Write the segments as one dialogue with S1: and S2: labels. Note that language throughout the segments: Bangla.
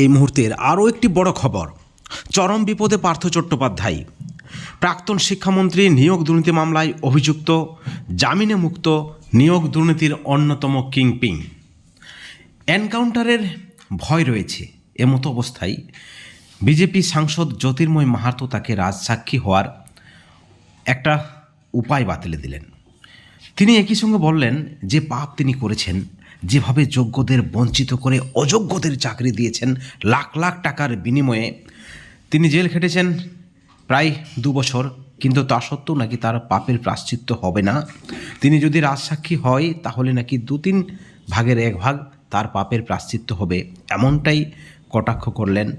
S1: এই মুহূর্তের আরও একটি বড় খবর। চরম বিপদে পার্থ চট্টোপাধ্যায়। প্রাক্তন শিক্ষামন্ত্রী নিয়োগ দুর্নীতি মামলায় অভিযুক্ত, জামিনে মুক্ত, নিয়োগ দুর্নীতির অন্যতম কিংপিং। এনকাউন্টারের ভয় রয়েছে। এমতো অবস্থায় বিজেপি সাংসদ জ্যোতির্ময় মাহাতো তাকে রাজসাক্ষী হওয়ার একটা উপায় বাতিলে দিলেন। তিনি একই সঙ্গে বললেন যে পাপ তিনি করেছেন যেভাবে যোগ্যদের বঞ্চিত করে অযোগ্যদের চাকরি দিয়েছেন লাখ লাখ টাকার বিনিময়ে, তিনি জেল খেটেছেন প্রায় দু বছর, কিন্তু তা সত্ত্বেও নাকি তার পাপের প্রাশ্চিত্য হবে না। তিনি যদি রাজসাক্ষী হয়, তাহলে নাকি দু তিন ভাগের এক ভাগ তার পাপের প্রাশ্চিত্য হবে, এমনটাই কটাক্ষ করলেন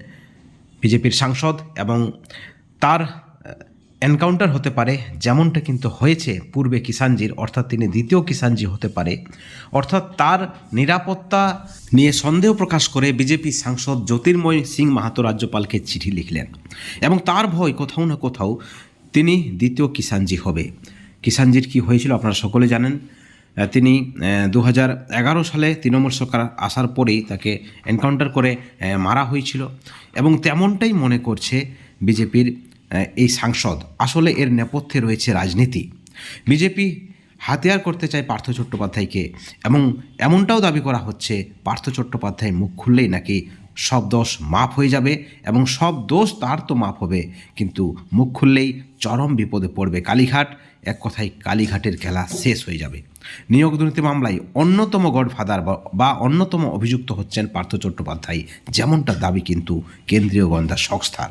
S1: বিজেপির সাংসদ এবং তার এনকাউন্টার হতে পারে, যেমনটা কিন্তু হয়েছে পূর্বে কিষাণজির অর্থাৎ তিনি দ্বিতীয় কিষাণজি হতে পারে। অর্থাৎ তার নিরাপত্তা নিয়ে সন্দেহ প্রকাশ করে বিজেপি সাংসদ জ্যোতির্ময় সিং মাহাতো রাজ্যপালকে চিঠি লিখলেন। এবং তার ভয় কোথাও না কোথাও তিনি দ্বিতীয় কিষাণজি হবে। কিষাণজির কি হয়েছিল আপনারা সকলে জানেন। তিনি দু সালে তৃণমূল সরকার আসার পরেই তাকে এনকাউন্টার করে মারা হয়েছিল। এবং তেমনটাই মনে করছে বিজেপির এই সাংসদ। আসলে এর নেপথ্যে রয়েছে রাজনীতি। বিজেপি হাতিয়ার করতে চায় পার্থ চট্টোপাধ্যায়কে এবং এমনটাও দাবি করা হচ্ছে, পার্থ চট্টোপাধ্যায় মুখ খুললেই নাকি সব দোষ মাফ হয়ে যাবে এবং সব দোষ তার তো মাফ হবে। কিন্তু মুখ খুললেই চরম বিপদে পড়বে কালীঘাট। এক কথায় কালীঘাটের খেলা শেষ হয়ে যাবে। নিয়োগ দুর্নীতি মামলায় অন্যতম গডফাদার বা- অন্যতম অভিযুক্ত হচ্ছেন পার্থ চট্টোপাধ্যায়। যেমনটা দাবি কিন্তু কেন্দ্রীয় গোয়েন্দা সংস্থার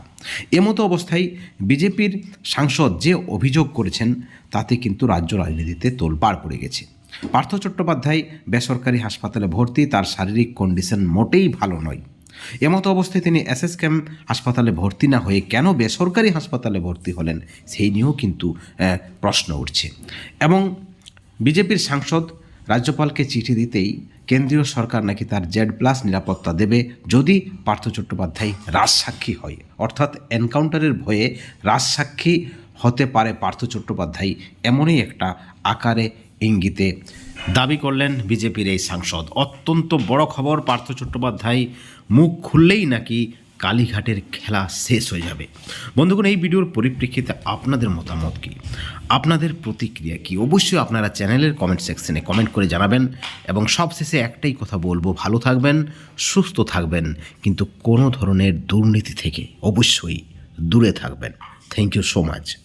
S1: এমতো অবস্থায় বিজেপির সাংসদ যে অভিযোগ করেছেন, তাতে কিন্তু রাজ্য রাজনীতিতে তোলপাড় পড়ে গেছে। পার্থ চট্টোপাধ্যায় বেসরকারি হাসপাতালে ভর্তি, তার শারীরিক কন্ডিশন মোটেই ভালো নয়। এমতো অবস্থায় তিনি এসএস ক্যাম্প হাসপাতালে ভর্তি না হয়ে কেন বেসরকারি হাসপাতালে ভর্তি হলেন, সেই নিয়েও কিন্তু প্রশ্ন উঠছে। এবং বিজেপির সাংসদ রাজ্যপালকে চিঠি দিতেই কেন্দ্রীয় সরকার নাকি তার জেড প্লাস নিরাপত্তা দেবে যদি পার্থ চট্টোপাধ্যায় রাজসাক্ষী হয়। অর্থাৎ এনকাউন্টারের ভয়ে রাজসাক্ষী হতে পারে পার্থ চট্টোপাধ্যায় এমনই একটা আকারে ইঙ্গিতে দাবি করলেন বিজেপির এই সাংসদ। অত্যন্ত বড় খবর, পার্থ চট্টোপাধ্যায়, মুখ খুললেই নাকি কালীঘাটের খেলা শেষ হয়ে যাবে। বন্ধুগণ, এই ভিডিওর পরিপ্রেক্ষিতে আপনাদের মতামত কী? আপনাদের প্রতিক্রিয়া কি? অবশ্যই আপনারা চ্যানেলের কমেন্ট সেকশনে কমেন্ট করে জানাবেন এবং সবশেষে একটাই কথা বলব, ভালো থাকবেন, সুস্থ থাকবেন, কিন্তু কোনো ধরনের দুর্নীতি থেকে অবশ্যই দূরে থাকবেন। Thank you so much